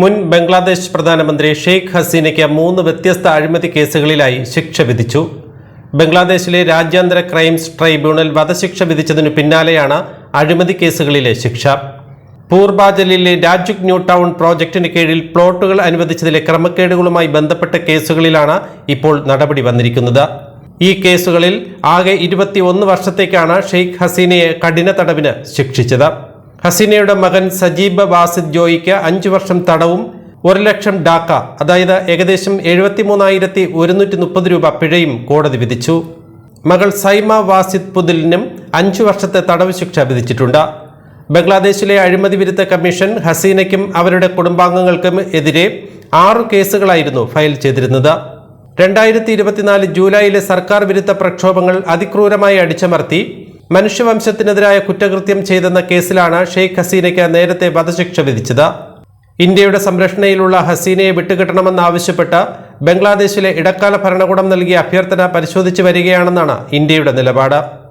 മുൻ ബംഗ്ലാദേശ് പ്രധാനമന്ത്രി ഷെയ്ഖ് ഹസീനയ്ക്ക് മൂന്ന് വ്യത്യസ്ത അഴിമതി കേസുകളിലായി ശിക്ഷ വിധിച്ചു. ബംഗ്ലാദേശിലെ രാജ്യാന്തര ക്രൈംസ് ട്രൈബ്യൂണൽ വധശിക്ഷ വിധിച്ചതിനു പിന്നാലെയാണ് അഴിമതി കേസുകളിലെ ശിക്ഷ. പൂർബാജലിലെ രാജുക് ന്യൂ ടൗൺ പ്രോജക്ടിന് കീഴിൽ പ്ലോട്ടുകൾ അനുവദിച്ചതിലെ ക്രമക്കേടുകളുമായി ബന്ധപ്പെട്ട കേസുകളിലാണ് ഇപ്പോൾ നടപടി വന്നിരിക്കുന്നത്. ഈ കേസുകളിൽ ആകെ ഇരുപത്തിയൊന്ന് വർഷത്തേക്കാണ് ഷെയ്ഖ് ഹസീനയെ കഠിന തടവിന് ശിക്ഷിച്ചത്. ഹസീനയുടെ മകൻ സജീബ് വാസിദ് ജോയിക്ക് അഞ്ചു വർഷം തടവും ഒരു ലക്ഷം ഡാക്ക അതായത് ഏകദേശം എഴുപത്തിമൂന്നായിരത്തി ഒരുന്നൂറ്റി മുപ്പത് രൂപ പിഴയും കോടതി വിധിച്ചു. മകൾ സൈമ വാസിദ് പുതിലിനും അഞ്ചു വർഷത്തെ തടവ് ശിക്ഷ വിധിച്ചിട്ടുണ്ട്. ബംഗ്ലാദേശിലെ അഴിമതി വിരുദ്ധ കമ്മീഷൻ ഹസീനയ്ക്കും അവരുടെ കുടുംബാംഗങ്ങൾക്കും എതിരെ ആറു കേസുകളായിരുന്നു ഫയൽ ചെയ്തിരുന്നത്. രണ്ടായിരത്തി ഇരുപത്തിനാല് ജൂലൈയിലെ സർക്കാർ വിരുദ്ധ പ്രക്ഷോഭങ്ങൾ അതിക്രൂരമായി അടിച്ചമർത്തി മനുഷ്യവംശത്തിനെതിരായ കുറ്റകൃത്യം ചെയ്തെന്ന കേസിലാണ് ഷെയ്ഖ് ഹസീനയ്ക്ക് നേരത്തെ വധശിക്ഷ വിധിച്ചത്. ഇന്ത്യയുടെ സംരക്ഷണയിലുള്ള ഹസീനയെ വിട്ടുകിട്ടണമെന്നാവശ്യപ്പെട്ട് ബംഗ്ലാദേശിലെ ഇടക്കാല ഭരണകൂടം നൽകിയ അഭ്യർത്ഥന പരിശോധിച്ചു വരികയാണെന്നാണ് ഇന്ത്യയുടെ നിലപാട്.